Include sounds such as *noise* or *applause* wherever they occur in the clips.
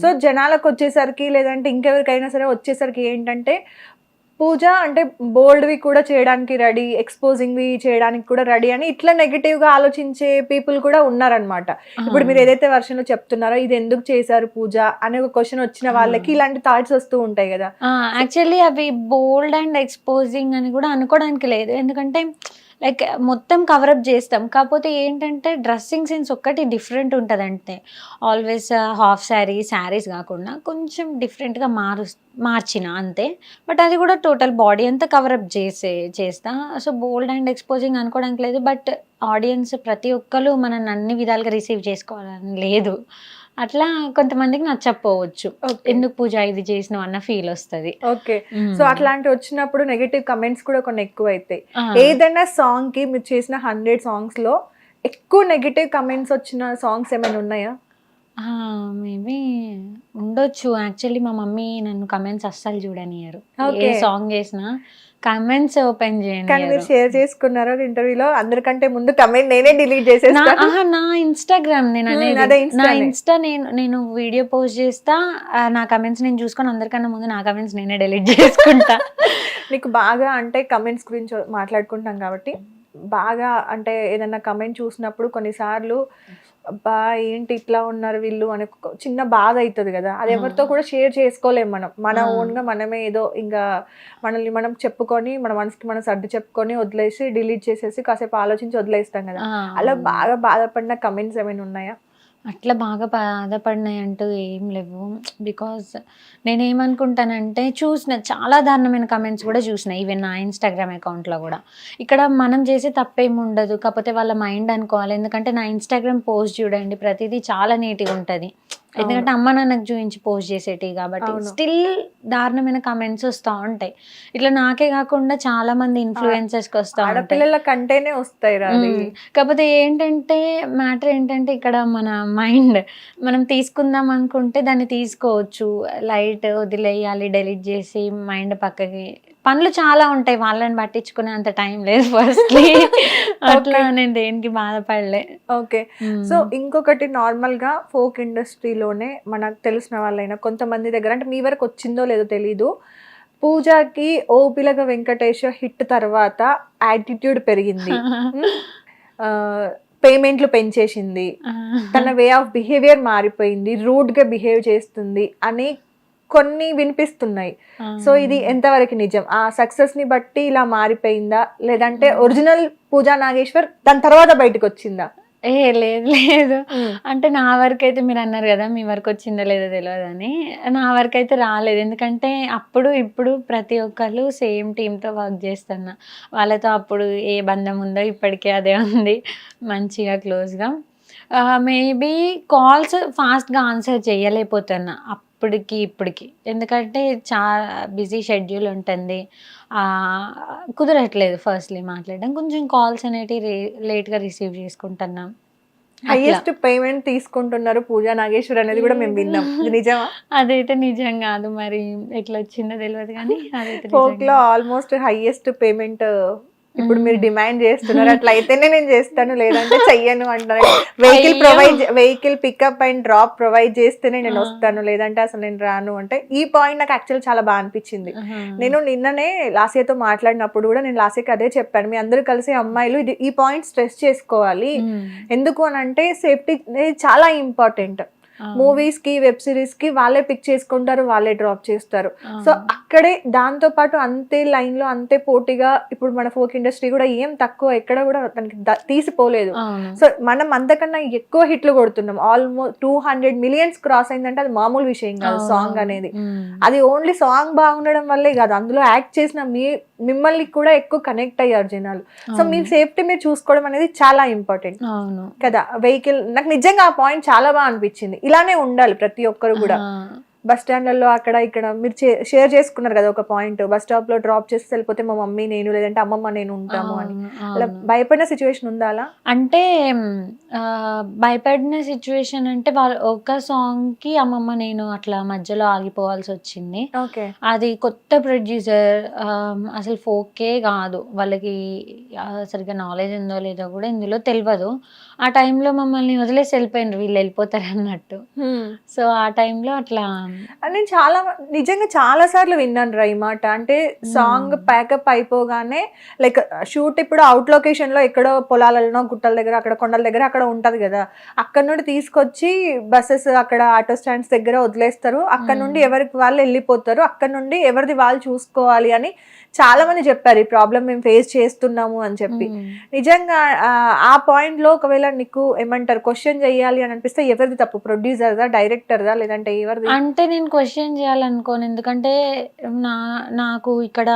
So జనాలకు వచ్చేసరికి లేదంటే ఇంకెవరికైనా సరే వచ్చేసరికి ఏంటంటే పూజ అంటే బోల్డ్వి కూడా చేయడానికి రెడీ ఎక్స్పోజింగ్వి చేయడానికి కూడా రెడీ అని ఇట్లా నెగిటివ్గా ఆలోచించే పీపుల్ కూడా ఉన్నారనమాట ఇప్పుడు మీరు ఏదైతే వర్షంలో చెప్తున్నారో ఇది ఎందుకు చేశారు పూజ అనే ఒక క్వశ్చన్ వచ్చిన వాళ్ళకి ఇలాంటి థాట్స్ వస్తూ ఉంటాయి కదా. యాక్చువల్లీ అవి బోల్డ్ అండ్ ఎక్స్పోజింగ్ అని కూడా అనుకోవడానికి లేదు. ఎందుకంటే లైక్ మొత్తం కవరప్ చేస్తాం. కాకపోతే ఏంటంటే డ్రెస్సింగ్ సెన్స్ ఒక్కటి డిఫరెంట్ ఉంటుంది అంటే ఆల్వేస్ హాఫ్ శారీ శారీస్ కాకుండా కొంచెం డిఫరెంట్గా మారు మార్చిన అంతే. బట్ అది కూడా టోటల్ బాడీ అంతా కవరప్ చేసే చేస్తా. సో బోల్డ్ అండ్ ఎక్స్పోజింగ్ అనుకోవడానికి లేదు. బట్ ఆడియన్స్ ప్రతి ఒక్కరు మనల్ని అన్ని విధాలుగా రిసీవ్ చేసుకోవాలని లేదు. అట్లా కొంతమందికి నచ్చకపోవచ్చు. ఎందుకు పూజ ఇది చేసినావు అన్న ఫీల్ వస్తుంది. ఓకే. సో అట్లాంటి వచ్చినప్పుడు నెగటివ్ కమెంట్స్ కూడా కొన్ని ఎక్కువ అవుతాయి ఏదైనా సాంగ్కి మీరు చేసిన హండ్రెడ్ సాంగ్స్లో ఎక్కువ నెగటివ్ కమెంట్స్ వచ్చిన సాంగ్స్ ఏమైనా ఉన్నాయా? మేబీ ఉండొచ్చు. యాక్చువల్లీ మా మమ్మీ నన్ను కమెంట్స్ అస్సలు చూడనియరు ఏ. సాంగ్ చేసినా కమెంట్స్ ఓపెన్ కానీ మీరు షేర్ చేసుకున్నారో ఇంటర్వ్యూలో అందరికంటే ముందు కమెంట్ నేనే డిలీట్ చేసేస్తాను నా ఇన్స్టాగ్రామ్ నేను అనేది నా. ఇన్స్టా నేను నేను వీడియో పోస్ట్ చేస్తా నా కమెంట్స్ నేను చూసుకొని అందరికన్నా ముందు నా కమెంట్స్ నేనే డిలీట్ చేసుకుంటా. *laughs* నీకు బాగా అంటే కమెంట్స్ గురించి మాట్లాడుకుంటాం కాబట్టి బాగా అంటే ఏదైనా కమెంట్ చూసినప్పుడు కొన్నిసార్లు అబ్బా ఏంటి ఇట్లా ఉన్నారు వీళ్ళు అని చిన్న బాధ అవుతుంది కదా. అది ఎవరితో కూడా షేర్ చేసుకోలేం మనం. మన ఆ. ఓన్గా మనమే ఏదో ఇంకా మనల్ని మనం చెప్పుకొని మన మనసుకి మనం సర్ది చెప్పుకొని వదిలేసి డిలీట్ చేసేసి కాసేపు ఆలోచించి వదిలేస్తాం కదా. అలా. బాగా బాధపడిన కమెంట్స్ ఏమైనా ఉన్నాయా? అట్లా బాగా బాధపడినాయి అంటూ ఏం లేవు. బికాజ్ నేనేమనుకుంటానంటే చూసిన చాలా దారుణమైన కమెంట్స్ కూడా చూసిన ఈవెన్ నా ఇన్స్టాగ్రామ్ అకౌంట్లో కూడా. ఇక్కడ మనం చేసే తప్పేమి ఉండదు కాకపోతే వాళ్ళ మైండ్ అనుకోవాలి. ఎందుకంటే నా ఇన్స్టాగ్రామ్ పోస్ట్ చూడండి ప్రతిదీ చాలా నీట్గా ఉంటుంది. ఎందుకంటే అమ్మ నాన్నకు చూపించి పోస్ట్ చేసేటివి కాబట్టి. స్టిల్ దారుణమైన కమెంట్స్ వస్తూ ఉంటాయి ఇట్లా నాకే కాకుండా చాలా మంది ఇన్ఫ్లుయెన్సర్స్కి వస్తూ ఉంటాయి ఆడపిల్లల కంటేనే వస్తాయి. కాకపోతే ఏంటంటే మ్యాటర్ ఏంటంటే ఇక్కడ మన మైండ్ మనం తీసుకుందాం అనుకుంటే దాన్ని తీసుకోవచ్చు లైట్ వదిలేయాలి డెలీట్ చేసి మైండ్ పక్కకి పనులు చాలా ఉంటాయి వాళ్ళని పట్టించుకునే అంత టైం లేదు ఫస్ట్లీ *laughs* అట్లా నేను దేనికి బాధపడలే. ఓకే సో ఇంకొకటి నార్మల్గా ఫోక్ ఇండస్ట్రీలోనే మనకు తెలిసిన వాళ్ళైనా కొంతమంది దగ్గర అంటే మీ వరకు వచ్చిందో లేదో తెలీదు. పూజకి ఓ పిలగ వెంకటేష్ హిట్ తర్వాత యాటిట్యూడ్ పెరిగింది. *laughs* పేమెంట్లు పెంచేసింది. తన వే ఆఫ్ బిహేవియర్ మారిపోయింది. రూడ్గా బిహేవ్ చేస్తుంది. అని కొన్ని వినిపిస్తున్నాయి. సో ఇది ఎంతవరకు నిజం? ఆ సక్సెస్ని బట్టి ఇలా మారిపోయిందా? లేదంటే ఒరిజినల్ పూజా నాగేశ్వర్ దాని తర్వాత బయటకు వచ్చిందా ఏ లేదు లేదు. అంటే నా వరకు అయితే మీరు అన్నారు కదా మీ వరకు వచ్చిందో లేదో తెలియదని నా వరకు అయితే రాలేదు. ఎందుకంటే అప్పుడు ఇప్పుడు ప్రతి ఒక్కరు సేమ్ టీంతో వర్క్ చేస్తున్నా. వాళ్ళతో అప్పుడు ఏ బంధం ఉందో ఇప్పటికే అదే ఉంది. మంచిగా క్లోజ్గా. మేబీ కాల్స్ ఫాస్ట్గా ఆన్సర్ చేయలేకపోతున్నా. అప్పటికి ఇప్పటికి. ఎందుకంటే చాలా బిజీ షెడ్యూల్ ఉంటుంది. కుదరట్లేదు ఫస్ట్లీ మాట్లాడడం. కొంచెం కాల్స్ అనేటివి లేట్గా రిసీవ్ చేసుకుంటున్నాం. హైయెస్ట్ పేమెంట్ తీసుకుంటున్నారు పూజా నాగేశ్వర్ అనేది కూడా మేము విన్నాం. నిజమా? అదైతే నిజం కాదు మరి. ఎట్లా వచ్చిందో తెలియదు కానీ ఫోక్లో. ఆల్మోస్ట్ హైయెస్ట్ పేమెంట్ ఇప్పుడు మీరు డిమాండ్ చేస్తున్నారు అట్లా అయితేనే నేను చేస్తాను లేదంటే *laughs* చెయ్యను అంటారు vehicle. Provide vehicle pickup and drop provide చేస్తేనే నేను. వస్తాను లేదంటే అసలు నేను రాను అంటే ఈ పాయింట్ నాకు యాక్చువల్ చాలా బాగా అనిపించింది. నేను నిన్ననే లాసియాతో మాట్లాడినప్పుడు కూడా నేను లాసియాకి అదే చెప్పాను మీ అందరూ కలిసి అమ్మాయిలు ఇది ఈ పాయింట్ స్ట్రెస్ చేసుకోవాలి. ఎందుకు అని అంటే సేఫ్టీ చాలా ఇంపార్టెంట్. మూవీస్కి వెబ్ సిరీస్కి వాళ్ళే పిక్ చేసుకుంటారు వాళ్ళే డ్రాప్ చేస్తారు. సో అక్కడే దాంతో పాటు అంతే లైన్లో అంతే పోటీగా ఇప్పుడు మన ఫోక్ ఇండస్ట్రీ కూడా ఏం తక్కువ ఎక్కడ కూడా తనకి ద- తీసిపోలేదు. సో మనం అంతకన్నా ఎక్కువ హిట్లు కొడుతున్నాం. Almost two hundred millions cross అయిందంటే అది మామూలు విషయం కాదు. సాంగ్ అనేది. అది ఓన్లీ సాంగ్ బాగుండడం వల్లే కాదు అందులో యాక్ట్ చేసిన మీ మిమ్మల్ని కూడా ఎక్కువ కనెక్ట్ అయ్యారు జనాలు. సో మీ. సేఫ్టీ మీరు చూసుకోవడం అనేది చాలా ఇంపార్టెంట్. కదా వెహికల్ నాకు నిజంగా ఆ పాయింట్ చాలా బాగా అనిపించింది. ఇలానే ఉండాలి ప్రతి ఒక్కరు కూడా. బస్ స్టాండ్లలో అక్కడ ఇక్కడ మీరు షేర్ చేసుకున్నారు కదా ఒక పాయింట్. బస్ స్టాప్లో డ్రాప్ చేసి వెళ్ళిపోతే మా మమ్మీ నేను లేదంటే అమ్మమ్మ నేను ఉంటాము అని. అలా. భయపడిన సిచ్యువేషన్ ఉందా అలా? అంటే భయపడిన సిచ్యువేషన్ అంటే వాళ్ళ ఒక సాంగ్కి అమ్మమ్మ నేను అట్లా మధ్యలో ఆగిపోవాల్సి వచ్చింది. ఓకే. అది కొత్త ప్రొడ్యూసర్ అసలు ఫోకే కాదు. వాళ్ళకి సరిగ్గా నాలెడ్జ్ ఉందో లేదో కూడా ఇందులో తెలియదు ఆ టైంలో మమ్మల్ని వదిలేసి వెళ్ళిపోయినారు వీళ్ళు వెళ్ళిపోతారు అన్నట్టు సో ఆ టైంలో అట్లా నేను చాలా నిజంగా చాలా సార్లు విన్నాను రా ఈ మాట. అంటే సాంగ్ ప్యాకప్ అయిపోగానే లైక్ షూట్ ఇప్పుడు అవుట్ లొకేషన్లో ఎక్కడో పొలాలలో గుట్టల దగ్గర అక్కడ కొండల దగ్గర అక్కడ ఉంటది కదా. అక్కడ నుండి తీసుకొచ్చి బస్సెస్ అక్కడ ఆటో స్టాండ్స్ దగ్గర వదిలేస్తారు. అక్కడ నుండి ఎవరికి వాళ్ళు వెళ్ళిపోతారు. అక్కడ నుండి ఎవరిది వాళ్ళు చూసుకోవాలి అని చాలా మంది చెప్పారు ఈ ప్రాబ్లం మేము ఫేస్ చేస్తున్నాము అని చెప్పి. నిజంగా ఆ, ఆ పాయింట్లో ఒకవేళ నీకు ఏమంటారు క్వశ్చన్ చేయాలి అని అనిపిస్తే ఎవరిది తప్పు? ప్రొడ్యూసర్దా డైరెక్టర్దా లేదంటే ఎవరిది? అంటే నేను క్వశ్చన్ చేయాలనుకోను. ఎందుకంటే నా నాకు ఇక్కడ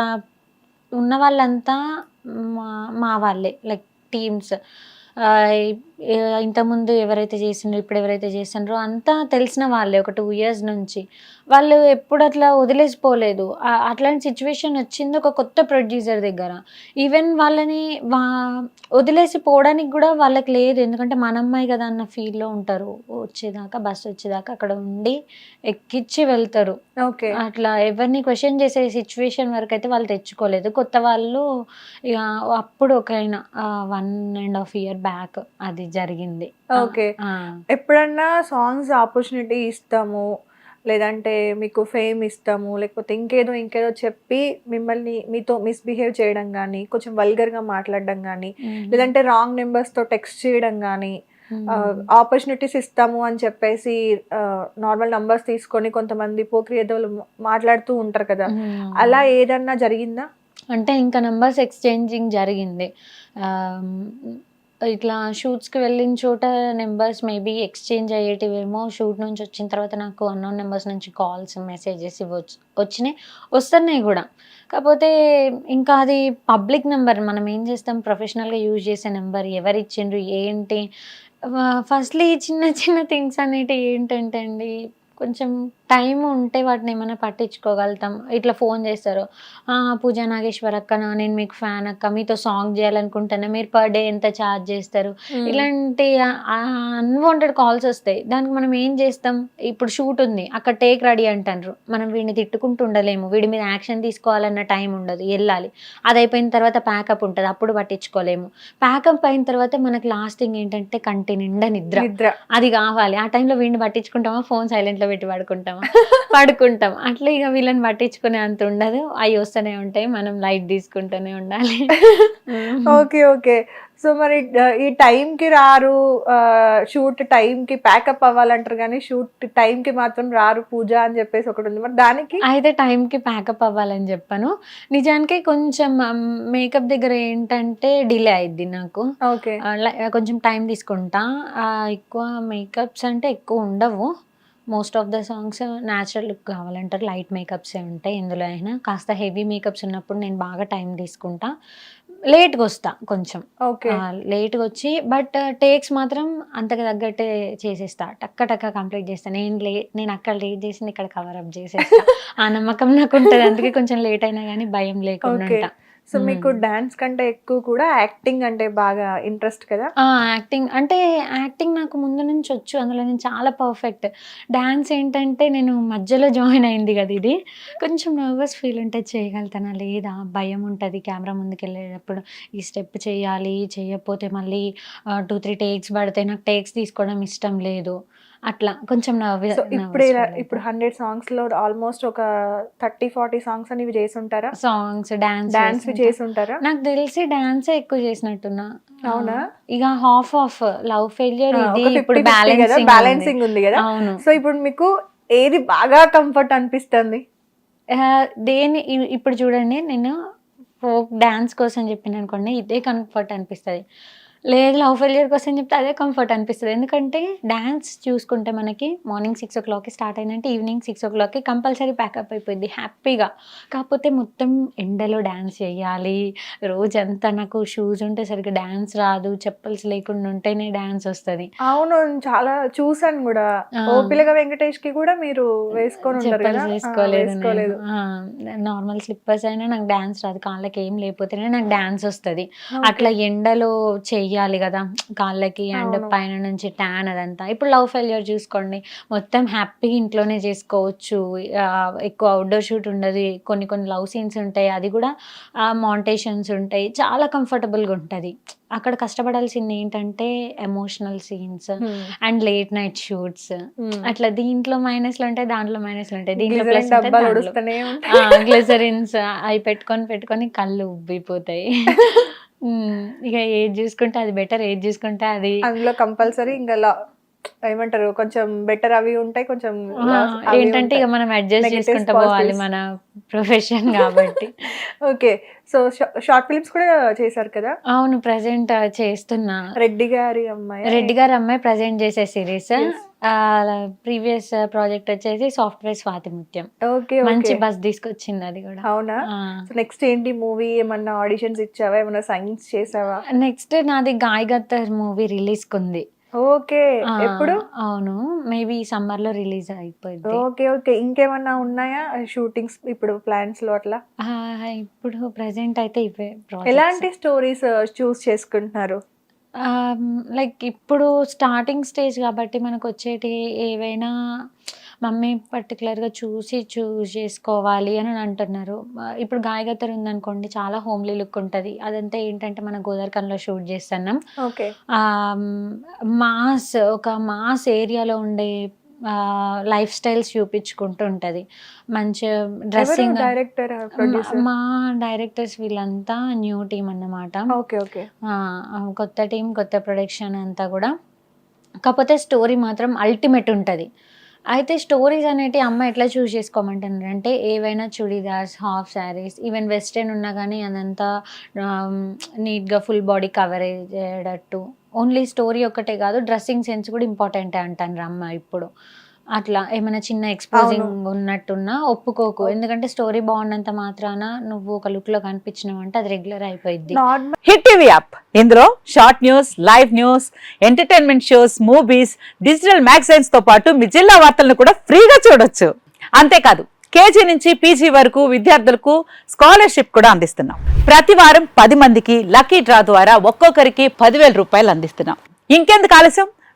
ఉన్న వాళ్ళంతా మా మా వాళ్ళే లైక్ టీమ్స్. ఇంతకుముందు ఎవరైతే చేసిండ్రో ఇప్పుడు ఎవరైతే చేసిండ్రో అంతా తెలిసిన వాళ్ళే ఒక టూ ఇయర్స్ నుంచి. వాళ్ళు ఎప్పుడు అట్లా వదిలేసిపోలేదు అట్లాంటి సిచ్యువేషన్ వచ్చింది ఒక కొత్త ప్రొడ్యూసర్ దగ్గర. ఈవెన్ వాళ్ళని వా వదిలేసి పోవడానికి కూడా వాళ్ళకి లేదు. ఎందుకంటే మన అమ్మాయి కదా అన్న ఫీల్లో ఉంటారు. వచ్చేదాకా బస్ వచ్చేదాకా అక్కడ ఉండి ఎక్కిచ్చి వెళ్తారు. ఓకే. అట్లా ఎవరిని క్వశ్చన్ చేసే సిచ్యువేషన్ వరకు అయితే వాళ్ళు తెచ్చుకోలేదు. కొత్త వాళ్ళు ఇక అప్పుడు ఒక one and half year back అది జరిగింది. ఓకే. ఎప్పుడన్నా సాంగ్స్ ఆపర్చునిటీ ఇస్తాము లేదంటే మీకు ఫేమ్ ఇస్తాము లేకపోతే ఇంకేదో ఇంకేదో చెప్పి మిమ్మల్ని మీతో మిస్బిహేవ్ చేయడం కానీ కొంచెం వల్గర్గా మాట్లాడడం కానీ లేదంటే రాంగ్ నెంబర్స్తో టెక్స్ట్ చేయడం కానీ ఆపర్చునిటీస్ ఇస్తాము అని చెప్పేసి నార్మల్ నంబర్స్ తీసుకొని కొంతమంది పోక్రియదోలు మాట్లాడుతూ ఉంటారు కదా. అలా ఏదన్నా జరిగిందా? అంటే ఇంకా నంబర్స్ ఎక్స్చేంజింగ్ జరిగింది. ఇట్లా షూట్స్కి వెళ్ళిన చోట నెంబర్స్ మేబీ ఎక్స్చేంజ్ అయ్యేటివేమో షూట్ నుంచి వచ్చిన తర్వాత నాకు అన్నోన్ నెంబర్స్ నుంచి కాల్స్ మెసేజెస్ ఇవ్వచ్చు వచ్చినాయి. వస్తున్నాయి కూడా. కాకపోతే ఇంకా అది పబ్లిక్ నెంబర్ మనం ఏం చేస్తాం? ప్రొఫెషనల్గా యూజ్ చేసే నెంబర్ ఎవరు ఇచ్చిండ్రు? ఏంటి? ఫస్ట్లీ చిన్న చిన్న థింగ్స్ అనేటివి ఏంటంటే అండి కొంచెం టైం ఉంటే వాటిని ఏమైనా పట్టించుకోగలుగుతాం. ఇట్లా ఫోన్ చేస్తారు. "ఆ, పూజా నాగేశ్వర్ అక్కనా నేను మీకు ఫ్యాన్ అక్క మీతో సాంగ్ చేయాలనుకుంటున్నా మీరు పర్ డే ఎంత ఛార్జ్ చేస్తారు? ఇలాంటి అన్వాంటెడ్ కాల్స్ వస్తాయి. దానికి మనం ఏం చేస్తాం? ఇప్పుడు షూట్ ఉంది. అక్కడ టేక్ రెడీ అంటారు మనం వీడిని తిట్టుకుంటూ ఉండలేము. వీడి మీద యాక్షన్ తీసుకోవాలన్న టైం ఉండదు. వెళ్ళాలి. అది అయిపోయిన తర్వాత ప్యాకప్ ఉంటుంది. అప్పుడు పట్టించుకోలేము. ప్యాకప్ అయిన తర్వాత మనకు లాస్టింగ్ ఏంటంటే కంటి నిండా నిద్ర. నిద్ర. అది కావాలి. ఆ టైంలో వీడిని పట్టించుకుంటామా? ఫోన్ సైలెంట్లో పెట్టి పడుకుంటామా? *laughs* పడుకుంటాం. అట్లా ఇక వీళ్ళని పట్టించుకునే అంత ఉండదు. అవి వస్తూనే ఉంటాయి. మనం లైట్ తీసుకుంటూనే ఉండాలి. *laughs* Okay okay. సో మరి ఈ time కి రారు షూట్కి ప్యాకప్ అవ్వాలంటారు కానీ షూట్కి మాత్రం రారు పూజ అని చెప్పేసి ఒకటి ఉంది. మరి దానికి? అయితే టైంకి ప్యాకప్ అవ్వాలని చెప్పాను. నిజానికి కొంచెం మేకప్ దగ్గర ఏంటంటే డిలే అయింది నాకు. ఓకే. కొంచెం టైం తీసుకుంటా. ఎక్కువ మేకప్స్ అంటే ఎక్కువ ఉండవు. Most of the songs natural look కావాలంటారు. లైట్ మేకప్సే ఉంటాయి ఎందులో అయినా. కాస్త హెవీ మేకప్స్ ఉన్నప్పుడు నేను బాగా టైం తీసుకుంటా. లేట్గా వస్తా కొంచెం. ఓకే. లేట్గా వచ్చి బట్ టేక్స్ మాత్రం అంతకు తగ్గట్టే చేసేస్తా. టక్క టక్క కంప్లీట్ చేస్తా. నేను లే నేను అక్కడ లేట్ చేసింది ఇక్కడ కవర్ అప్ చేసేస్తా. ఆ నమ్మకం నాకు ఉంటుంది. అందుకే కొంచెం లేట్ అయినా కానీ భయం లేకుండా ఉంటా. సో మీకు మ్మ్. డాన్స్ కంటే ఎక్కువ కూడా యాక్టింగ్ అంటే బాగా ఇంట్రెస్ట్ కదా? యాక్టింగ్. అంటే యాక్టింగ్ నాకు ముందు నుంచి వచ్చు. అందులో నేను చాలా పర్ఫెక్ట్. డ్యాన్స్ ఏంటంటే నేను మధ్యలో జాయిన్ అయింది కదా ఇది. కొంచెం నర్వస్ ఫీల్ ఉంటే చేయగలుగుతానా? లేదా భయం ఉంటుంది కెమెరా ముందుకు వెళ్ళేటప్పుడు ఈ స్టెప్ చేయాలి చేయకపోతే మళ్ళీ టూ త్రీ టేక్స్ పడితే నాకు టేక్స్ తీసుకోవడం ఇష్టం లేదు. అట్లా. కొంచెం సో ఇప్పుడు ఇప్పుడు హండ్రెడ్ సాంగ్స్లో ఆల్మోస్ట్ ఒక థర్టీ ఫార్టీ సాంగ్స్ అనేవి చేసి ఉంటారా సాంగ్స్ డాన్స్ డాన్స్ చేసి ఉంటారా నాకు తెలిసి డాన్సే ఎక్కువ చేసినట్టున్నా. అవునా? ఇక హాఫ్ ఆఫ్ లవ్ ఫెయిలియర్ ఇది ఇప్పుడు 50-50 కదా? బ్యాలెన్సింగ్ బ్యాలెన్సింగ్ ఉంది కదా? అవును. సో ఇప్పుడు మీకు ఏది బాగా కంఫర్ట్ అనిపిస్తుంది? దేని ఇప్పుడు చూడండి నేను ఫోక్ డాన్స్ కోసం చెప్పిన అనుకోండి ఇదే కంఫర్ట్ అనిపిస్తుంది. లేదు లవ్ ఫెయిలియర్ కోసం చెప్తే అదే కంఫర్ట్ అనిపిస్తుంది. ఎందుకంటే డ్యాన్స్ చూసుకుంటే మనకి మార్నింగ్ సిక్స్ ఓ క్లాక్కి స్టార్ట్ అయిందంటే ఈవినింగ్ సిక్స్ ఓ క్లాక్కి కంపల్సరీ ప్యాకప్ అయిపోయింది హ్యాపీగా కాకపోతే మొత్తం ఎండలో డ్యాన్స్ చేయాలి. రోజంతా నాకు షూస్ ఉంటే సరిగ్గా డ్యాన్స్ రాదు చెప్పల్స్ లేకుండా ఉంటేనే డ్యాన్స్ వస్తుంది. అవును చాలా చూసాను కూడా. ఆ. ఓ పిల్లగా వెంకటేష్కి కూడా మీరు వేసుకొని వేసుకోలేదు నార్మల్ స్లిప్పర్స్ అయినా నాకు డాన్స్ రాదు. కాళ్ళకి ఏం లేకపోతేనే నాకు డాన్స్ వస్తుంది. అట్లా ఎండలో చెయ్యాలి చెయ్యాలి కదా కాళ్ళకి అండ్. పైన నుంచి ట్యాన్ అదంతా. ఇప్పుడు లవ్ ఫెయిల్యూర్ చూసుకోండి. మొత్తం హ్యాపీగా ఇంట్లోనే చేసుకోవచ్చు. ఎక్కువ అవుట్డోర్ షూట్ ఉండదు. కొన్ని కొన్ని లవ్ సీన్స్ ఉంటాయి. అది కూడా మాంటేషన్స్ ఉంటాయి. చాలా కంఫర్టబుల్గా ఉంటుంది. అక్కడ కష్టపడాల్సింది ఏంటంటే emotional scenes and late night shoots అట్లా దీంట్లో మైనస్లు ఉంటాయి దాంట్లో మైనస్లు ఉంటాయి. దీంట్లో ప్లస్ గ్లిజరిన్స్ అవి పెట్టుకొని పెట్టుకొని కళ్ళు ఉబ్బిపోతాయి. *laughs* ఇక ఏది చూసుకుంటే అది బెటర్ ఏది చూసుకుంటే అది అందులో కంపల్సరీ ఇంకా ఏమంటారు కొంచెం బెటర్ అవి ఉంటాయి కొంచెం ఏంటంటే ఇక. మనం అడ్జస్ట్ చేసుకుంటూ పోవాలి. మన ప్రొఫెషన్ కాబట్టి. ఓకే సో షార్ట్ ఫిల్మ్స్ కూడా చేశారు కదా? అవును ప్రజెంట్ చేస్తున్నా. రెడ్డి గారి అమ్మాయి? రెడ్డి గారు అమ్మాయి ప్రజెంట్ చేసే సిరీస్. ప్రీవియస్ ప్రాజెక్ట్ వచ్చేసి సాఫ్ట్వేర్ స్వాతిముత్యం ఓకే మంచి బస్ తీసుకొచ్చింది అది కూడా. అవునా? నెక్స్ట్ ఏంటి మూవీ ఏమన్నా ఆడిషన్స్ ఇచ్చావా? ఏమన్నా సైన్స్ చేసావా? నెక్స్ట్ నాది గాయ్ గత్తర్ మూవీ రిలీజ్ కుంది. ఓకే. ఎప్పుడు? అవును. మేబీ సమ్మర్లో రిలీజ్ అయిపోయింది ఓకే ఓకే. ఇంకేమన్నా ఉన్నాయా షూటింగ్స్ ఇప్పుడు ప్లాన్స్లో అట్లా ఇప్పుడు ప్రెసెంట్ అయితే ఇవే ఎలాంటి స్టోరీస్ చూస్ చేసుకుంటున్నారు? లైక్ ఇప్పుడు స్టార్టింగ్ స్టేజ్ కాబట్టి మనకు వచ్చేటి ఏవైనా మమ్మీ పర్టికులర్గా చూసి చూస్ చేసుకోవాలి అని అంటున్నారు. ఇప్పుడు గాయగత్తర్ ఉందనుకోండి చాలా హోమ్లీ లుక్ ఉంటుంది. అదంతా ఏంటంటే మన గోదావరికంలో షూట్ చేస్తున్నాం. ఓకే. మాస్ ఒక మాస్ ఏరియాలో ఉండే లైఫ్ స్టైల్స్ చూపించుకుంటూ ఉంటుంది. మంచి డ్రెస్సింగ్ డైరెక్టర్ మా డైరెక్టర్స్ వీళ్ళంతా న్యూ టీం అన్నమాట. Okay okay. కొత్త టీం కొత్త ప్రొడక్షన్ అంతా కూడా. కాకపోతే స్టోరీ మాత్రం అల్టిమేట్ ఉంటుంది. అయితే స్టోరీస్ అనేటి అమ్మ ఎట్లా చూస్ చేసుకోమంటున్నారు? అంటే ఏవైనా churidars half saris even western ఉన్నా కానీ అదంతా నీట్గా ఫుల్ బాడీ కవరేజ్ అయ్యేటట్టు. ఓన్లీ స్టోరీ ఒక్కటే కాదు డ్రెస్సింగ్ సెన్స్ కూడా ఇంపార్టెంటే అంటాను అమ్మ ఇప్పుడు. అట్లా ఏమైనా చిన్న ఎక్స్పోజింగ్ ఉన్నట్టున్నా ఒప్పుకోకు. ఎందుకంటే స్టోరీ బాగున్నంత మాత్రాన నువ్వు ఒక లుక్లో కనిపించినావు అంటే అది రెగ్యులర్ అయిపోయింది హిట్ టీవీ యాప్ ఇందులో short news live news entertainment shows movies digital మ్యాగజైన్స్తో పాటు మీ జిల్లా వార్తలను కూడా ఫ్రీగా చూడొచ్చు. అంతేకాదు కేజీ నుంచి పీజీ వరకు విద్యార్థులకు స్కాలర్షిప్ కూడా అందిస్తున్నాం. ప్రతి వారం పది మందికి లక్కీ డ్రా ద్వారా ఒక్కొక్కరికి పదివేల రూపాయలు అందిస్తున్నాం. ఇంకెందుకు ఆలస్యం?